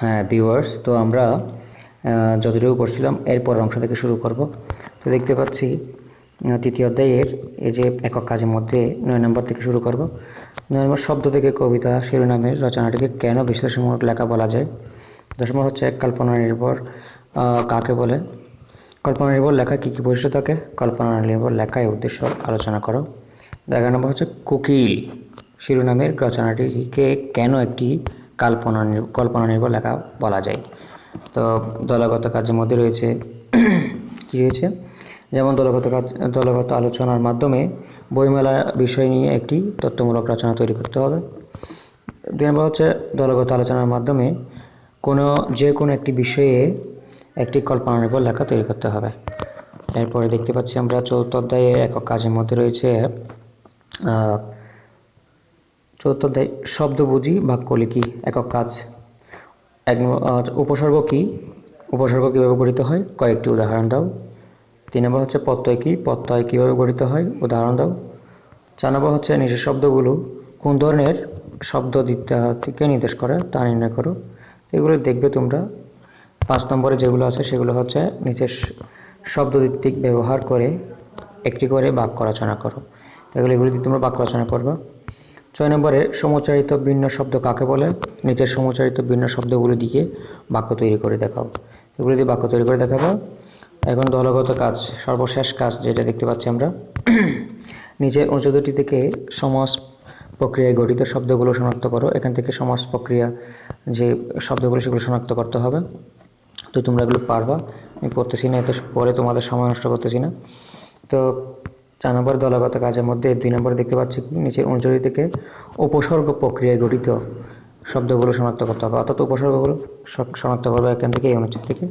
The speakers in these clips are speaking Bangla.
হ্যাঁ ভিউয়ার্স তো আমরা যতটুকু করছিলাম এরপর অংশ থেকে শুরু করব। তো দেখতে পাচ্ছি তৃতীয় অধ্যায়ের এই যে একক কাজের মধ্যে নয় নম্বর থেকে শুরু করব। নয় নম্বর শব্দ থেকে কবিতা, শিরোনামের রচনাটিকে কেন বিশ্লেষণমূলক লেখা বলা যায়? দশ নম্বর হচ্ছে, কল্পনা নির্ভর কাকে বলে? কল্পনা নির্ভর লেখা কী কী বৈশিষ্ট্য থাকে? কল্পনা নির্ভর লেখায় উদ্দেশ্য আলোচনা করো। এগারো নম্বর হচ্ছে, কোকিল, শিরোনামের রচনাটিকে কেন একটি কল্পনা নির- কল্পনা নির্ভর লেখা বলা যায়। তো দলগত কাজের মধ্যে রয়েছে, কী রয়েছে? যেমন দলগত কাজ, দলগত আলোচনার মাধ্যমে বইমেলা বিষয় নিয়ে একটি তথ্যমূলক রচনা তৈরি করতে হবে। দুই নম্বর হচ্ছে দলগত আলোচনার মাধ্যমে কোনো, যে কোনো একটি বিষয়ে একটি কল্পনা নির্ভর লেখা তৈরি করতে হবে। এরপরে দেখতে পাচ্ছি আমরা চৌথ অধ্যায়ে একক কাজের মধ্যে রয়েছে চতুর্থ অধ্যায়, শব্দ বুঝি, বাক্য লিখি, একক কাজ। এক উপসর্গ কি? উপসর্গ কীভাবে গঠিত হয়? কয়েকটি উদাহরণ দাও। তিন নম্বর হচ্ছে প্রত্যয় কি? প্রত্যয় কীভাবে গঠিত হয়? উদাহরণ দাও। চার নম্বর হচ্ছে নিচের শব্দগুলো কোন ধরনের শব্দ দিকে নির্দেশ করে, তা নির্ণয় করো। এগুলো দেখবে তোমরা। পাঁচ নম্বরে যেগুলো আছে, সেগুলো হচ্ছে নিচের শ- শব্দ ভিত্তিক ব্যবহার করে একটি করে বাক্য রচনা করো। এগুলো এগুলি তোমরা বাক্য রচনা করবে। ছয় নম্বরে, সমচারিত ভিন্ন শব্দ কাকে বলে? নিচের সমচারিত ভিন্ন শব্দগুলো দিয়ে বাক্য তৈরি করে দেখাও। এগুলো দিয়ে বাক্য তৈরি করে দেখাবো। এখন দলগত কাজ, সর্বশেষ কাজ যেটা দেখতে পাচ্ছি আমরা। নিচে অঞ্চলটি থেকে সমাজ প্রক্রিয়ায় গঠিত শব্দগুলো শনাক্ত করো। এখান থেকে সমাজ প্রক্রিয়া যে শব্দগুলো, সেগুলো শনাক্ত করতে হবে। তো তোমরা এগুলো পারবা। আমি পড়তেছি না, এত পরে তোমাদের সময় নষ্ট করতেছি না। তো চার নম্বর দলগত কাজের মধ্যে দুই নম্বরে দেখতে পাচ্ছি কি নিচে অঞ্চলি থেকে উপসর্গ প্রক্রিয়ায় গঠিত শব্দগুলো শনাক্ত করতে হবে। অর্থাৎ উপসর্গগুলো শনাক্ত করবে এখান থেকে, এই অনুচ্ছেদ থেকে।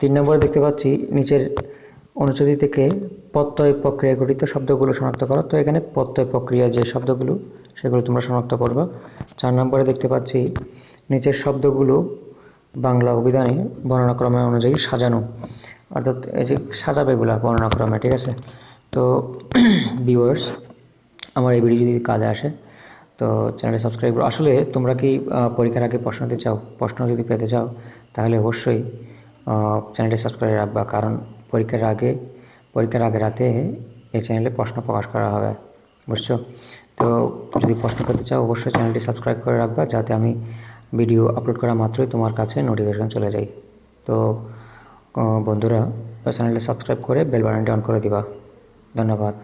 তিন নম্বরে দেখতে পাচ্ছি নিচের অনুচ্ছেদ থেকে প্রত্যয় প্রক্রিয়া গঠিত শব্দগুলো শনাক্ত করো। তো এখানে প্রত্যয় প্রক্রিয়া যে শব্দগুলো, সেগুলো তোমরা শনাক্ত করবে। চার নম্বরে দেখতে পাচ্ছি নিচের শব্দগুলো বাংলা অভিধানে বর্ণনাক্রমে অনুযায়ী সাজানো। অর্থাৎ এই যে সাজাবে এগুলা বর্ণনাক্রমে, ঠিক আছে? তো ভিউয়ার্স আমার এই ভিডিও যদি কাজে আসে, তো চ্যানেলটি সাবস্ক্রাইব করো। আসলে তোমরা কি পরীক্ষার আগে প্রশ্ন দিতে চাও? প্রশ্ন যদি পেতে চাও, তাহলে অবশ্যই চ্যানেলটি সাবস্ক্রাইব রাখবা। কারণ পরীক্ষার আগে পরীক্ষার আগে রাতে এই চ্যানেলে প্রশ্ন প্রকাশ করা হবে, বুঝছ? তো যদি প্রশ্ন করতে চাও, অবশ্যই চ্যানেলটি সাবস্ক্রাইব করে রাখবা, যাতে আমি ভিডিও আপলোড করা মাত্রই তোমার কাছে নোটিফিকেশন চলে যায়। তো বন্ধুরা চ্যানেলটি সাবস্ক্রাইব করে বেল বাটনটি অন করে দিবা। ধন্যবাদ।